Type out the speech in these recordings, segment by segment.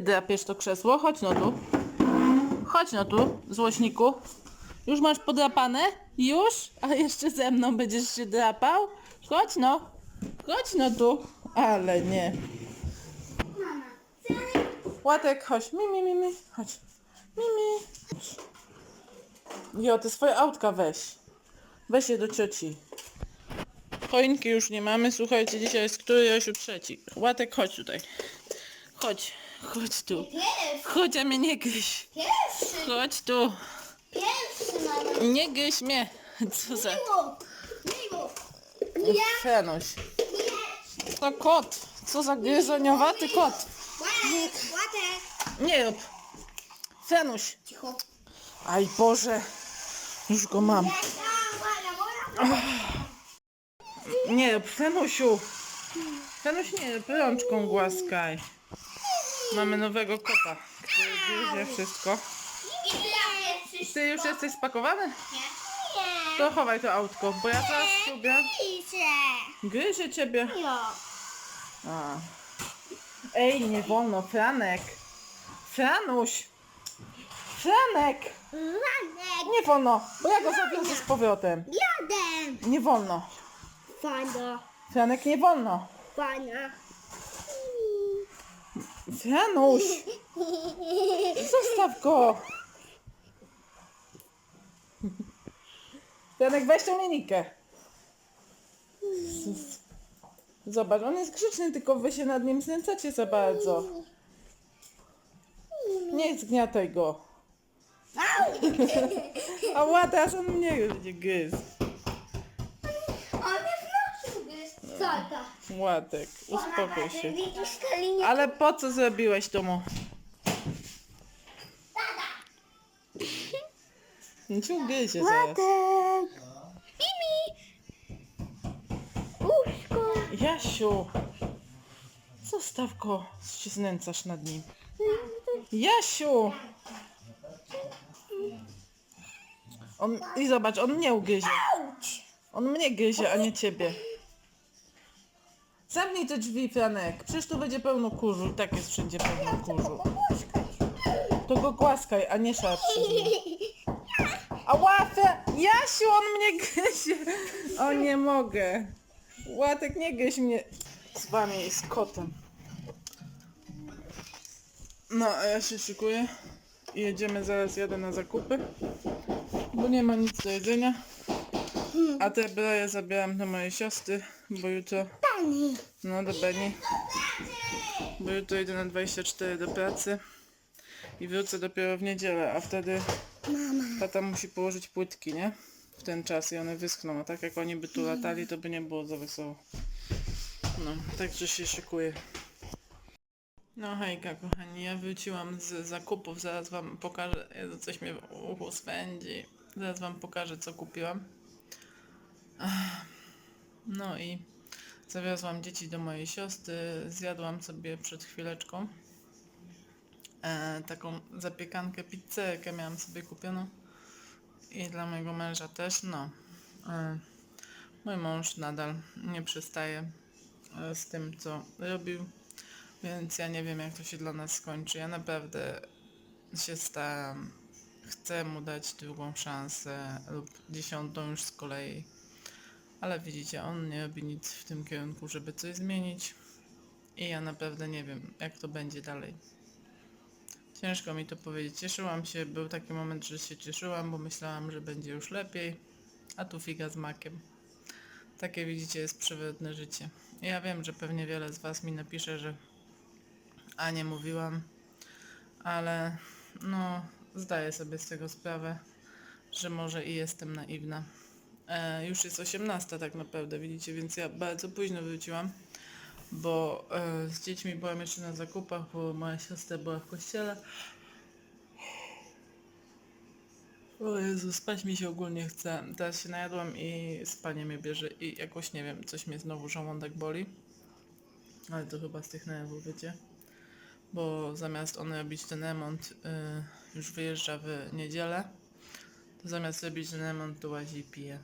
drapiesz to krzesło? Chodź no tu. Chodź no tu, złośniku. Już masz podrapane? Już? A jeszcze ze mną będziesz się drapał? Chodź no. Chodź no tu. Ale nie. Łatek, chodź. Mi, mi, mi. Chodź. Mi, mi. Jo, ty swoje autka weź. Weź je do cioci. Choinki już nie mamy. Słuchajcie, dzisiaj jest który? Jasiu trzeci. Łatek, chodź tutaj. Chodź. Chodź tu. pierwszy, Chodź, a mnie nie gryź. pierwszy, Chodź tu. pierwszy, mama. Nie gryź mnie. Co za... Miło, miło. Ja, Fenuś. nie. To kot. Co za gryzoniowaty kot. Nie rób. Fenuś. Cicho. Aj Boże. Już go mam. Ja. Nie, Fenusiu. Fenuś nie, rączką głaskaj. Mamy nowego kota, który gryzie wszystko. Ty już jesteś spakowany? Nie. To chowaj to autko, bo ja teraz lubię. Gryzie ciebie. A. Ej, nie wolno, Franek. Franuś. Franek. Franek. Nie wolno, bo ja go zawiozę z powrotem. Jadę. Nie wolno. Fajna, Franek, nie wolno. fajna. Franuś. Zostaw go. Franek, weź tą linijkę. Zobacz, on jest grzeczny, tylko wy się nad nim znęcacie za bardzo. Nie zgniataj go. A ła, teraz on mnie będzie gryzł. On jest naszym gryz. Tata. Łatek, uspokój się. Widzisz tę linię? Ale po co zrobiłeś to mu? No ci ugryzie zaraz. Łatek. Mimi. Łóżko. Jasiu! Zostaw go, się znęcasz nad nim. Jasiu! On, I zobacz, on mnie ugryzie. On mnie gryzie, a nie ciebie. Zamknij te drzwi, Franek. Przecież tu będzie pełno kurzu. I tak jest wszędzie pełno kurzu. To go głaskaj, a nie szarp. A łapę! Jasiu, on mnie gryzie! O, nie mogę. Łatek, nie gryź mnie z wami i z kotem. No, a ja się szykuję i jedziemy, zaraz jadę na zakupy, bo nie ma nic do jedzenia. A te broje zabieram do mojej siostry, bo jutro, Pani. no do Beni, bo jutro idę na 24 do pracy i wrócę dopiero w niedzielę, a wtedy Mama. tata musi położyć płytki, nie? W ten czas i one wyschną, a tak jak oni by tu latali, to by nie było za wesoło. No, także się szykuję. No hejka kochani, ja wróciłam z zakupów, zaraz wam pokażę, Jezu, coś mnie w uchu swędzi. Zaraz wam pokażę co kupiłam. No i zawiozłam dzieci do mojej siostry, zjadłam sobie przed chwileczką e, taką zapiekankę, pizzerkę miałam sobie kupioną i dla mojego męża też, no. E, mój mąż nadal nie przestaje e, z tym, co robił, więc ja nie wiem, jak to się dla nas skończy. Ja naprawdę się staram, chcę mu dać drugą szansę lub dziesiątą już z kolei, ale widzicie, on nie robi nic w tym kierunku, żeby coś zmienić i ja naprawdę nie wiem, jak to będzie dalej. Ciężko mi to powiedzieć. Cieszyłam się, był taki moment, że się cieszyłam, bo myślałam, że będzie już lepiej, a tu figa z makiem. Takie widzicie jest przewrotne życie. Ja wiem, że pewnie wiele z Was mi napisze, że a nie mówiłam, ale no zdaję sobie z tego sprawę, że może i jestem naiwna. E, już jest 18 tak naprawdę, widzicie, więc ja bardzo późno wróciłam bo e, z dziećmi byłam jeszcze na zakupach, bo moja siostra była w kościele. O Jezu, spać mi się ogólnie chce. Teraz się najadłam i spanie mnie bierze i jakoś nie wiem, coś mnie znowu żołądek boli. Ale to chyba z tych nerwów, wiecie? Bo zamiast on robić ten remont, y, już wyjeżdża w niedzielę, to zamiast robić ten remont, to łazi i pije.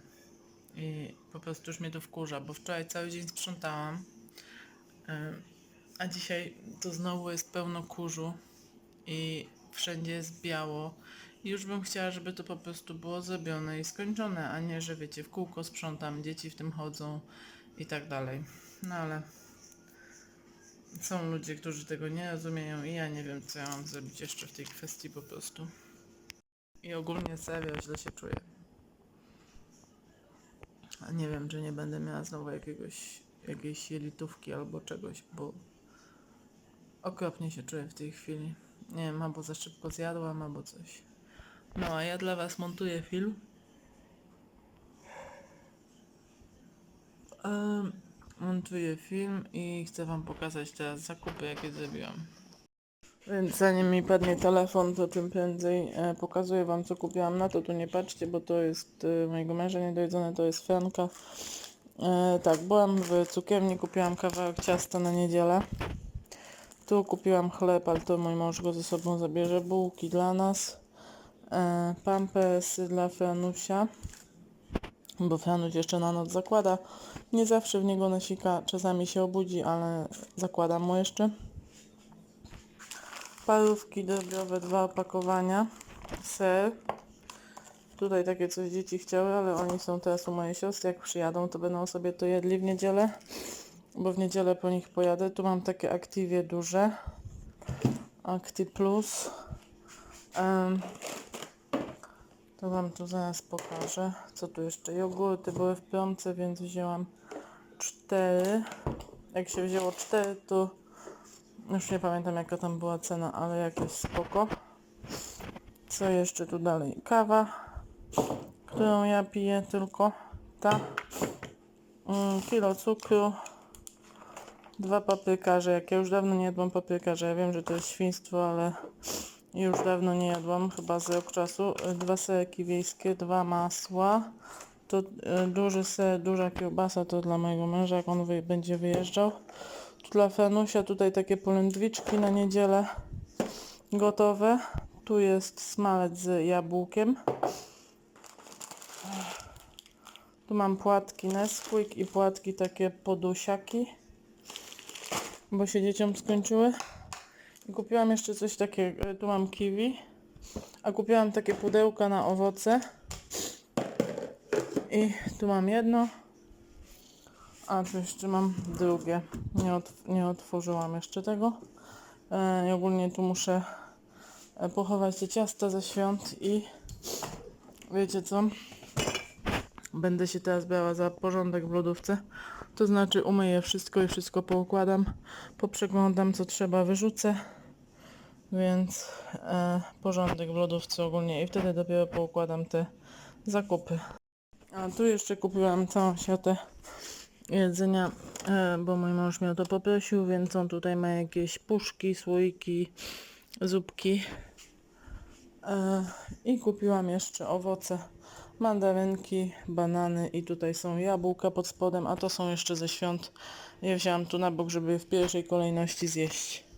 I po prostu już mnie to wkurza, bo wczoraj cały dzień sprzątałam. E, A dzisiaj to znowu jest pełno kurzu. i wszędzie jest biało. I już bym chciała, żeby to po prostu było zrobione i skończone, a nie, że wiecie, w kółko sprzątam, dzieci w tym chodzą i tak dalej. No ale są ludzie, którzy tego nie rozumieją i ja nie wiem, co ja mam zrobić jeszcze w tej kwestii po prostu. I ogólnie serio źle się czuję. Nie wiem, czy nie będę miała znowu jakiegoś, jakiejś jelitówki albo czegoś, bo okropnie się czuję w tej chwili. Nie wiem, albo za szybko zjadłam, albo coś. No, a ja dla Was montuję film. Montuję film i chcę Wam pokazać teraz zakupy, jakie zrobiłam. Więc zanim mi padnie telefon, to czym prędzej e, pokazuję Wam, co kupiłam. Na to tu nie patrzcie, bo to jest e, mojego męża niedojedzone, to jest Franka. E, tak, byłam w cukierni, kupiłam kawałek ciasta na niedzielę. Tu kupiłam chleb, ale to mój mąż go ze sobą zabierze. Bułki dla nas. E, pampersy dla Franusia. Bo Franuś jeszcze na noc zakłada. Nie zawsze w niego nasika, czasami się obudzi, ale zakładam mu jeszcze. Parówki drobiowe, dwa opakowania. Ser. Tutaj takie coś dzieci chciały, ale oni są teraz u mojej siostry. Jak przyjadą, to będą sobie to jedli w niedzielę. Bo w niedzielę po nich pojadę. Tu mam takie Activie duże. Acti Plus. Em, to wam tu zaraz pokażę. Co tu jeszcze? Jogurty były w promce, więc wzięłam cztery. Jak się wzięło cztery, to już nie pamiętam jaka tam była cena, ale jakieś spoko. Co jeszcze tu dalej? Kawa, którą ja piję tylko. Ta. Mm, kilo cukru. Dwa paprykarze. Jak ja już dawno nie jadłam paprykarza. Ja wiem, że to jest świństwo, ale już dawno nie jadłam. Chyba z rok czasu. Dwa serki wiejskie, dwa masła. To y, duży ser, duża kiełbasa to dla mojego męża, jak on będzie wyjeżdżał. Dla Franusia tutaj takie polędwiczki na niedzielę gotowe. Tu jest smalec z jabłkiem. Tu mam płatki Nesquik i płatki takie podusiaki, bo się dzieciom skończyły. I kupiłam jeszcze coś takiego, tu mam kiwi, a kupiłam takie pudełka na owoce. I tu mam jedno, a tu jeszcze mam drugie. Nie, otw nie otworzyłam jeszcze tego. E, I ogólnie tu muszę e, pochować te ciasta ze świąt i wiecie co? Będę się teraz brała za porządek w lodówce. To znaczy umyję wszystko i wszystko poukładam. Poprzeglądam co trzeba, wyrzucę. Więc e, porządek w lodówce ogólnie i wtedy dopiero poukładam te zakupy. A tu jeszcze kupiłam całą siatę jedzenia, e, bo mój mąż mnie o to poprosił, więc on tutaj ma jakieś puszki, słoiki, zupki. E, I kupiłam jeszcze owoce, mandarynki, banany i tutaj są jabłka pod spodem, a to są jeszcze ze świąt. Je wzięłam tu na bok, żeby w pierwszej kolejności zjeść.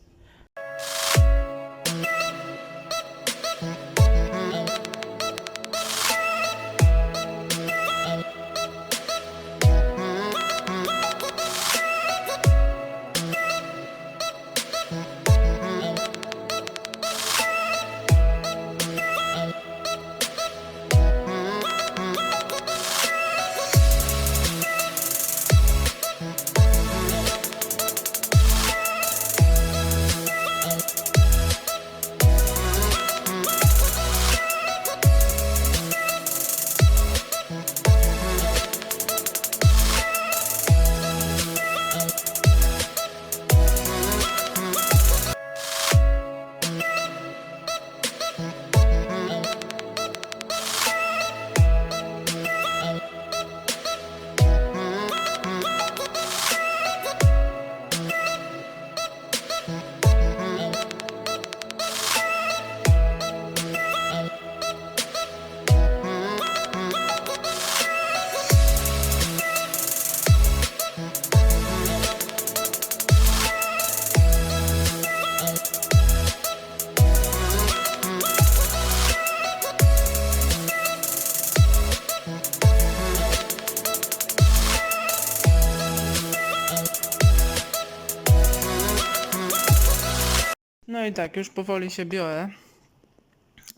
No i tak, już powoli się biorę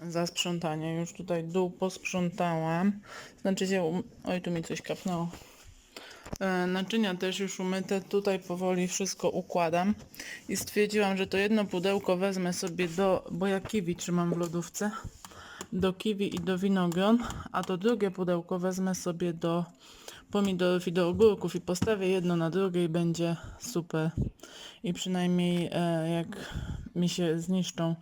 za sprzątanie. Już tutaj dół posprzątałam. Znaczy się, um... oj tu mi coś kapnęło. E, naczynia też już umyte. Tutaj powoli wszystko układam. I stwierdziłam, że to jedno pudełko wezmę sobie do, bo ja kiwi trzymam w lodówce. Do kiwi i do winogron, a to drugie pudełko wezmę sobie do pomidorów i do ogórków i postawię jedno na drugie i będzie super. I przynajmniej e, jak mi się zniszczą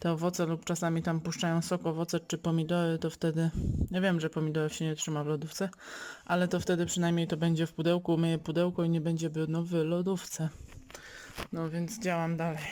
te owoce lub czasami tam puszczają sok owoce czy pomidory, to wtedy, ja wiem, że pomidorów się nie trzyma w lodówce, ale to wtedy przynajmniej to będzie w pudełku, umyję pudełko i nie będzie brudno w lodówce. No więc działam dalej.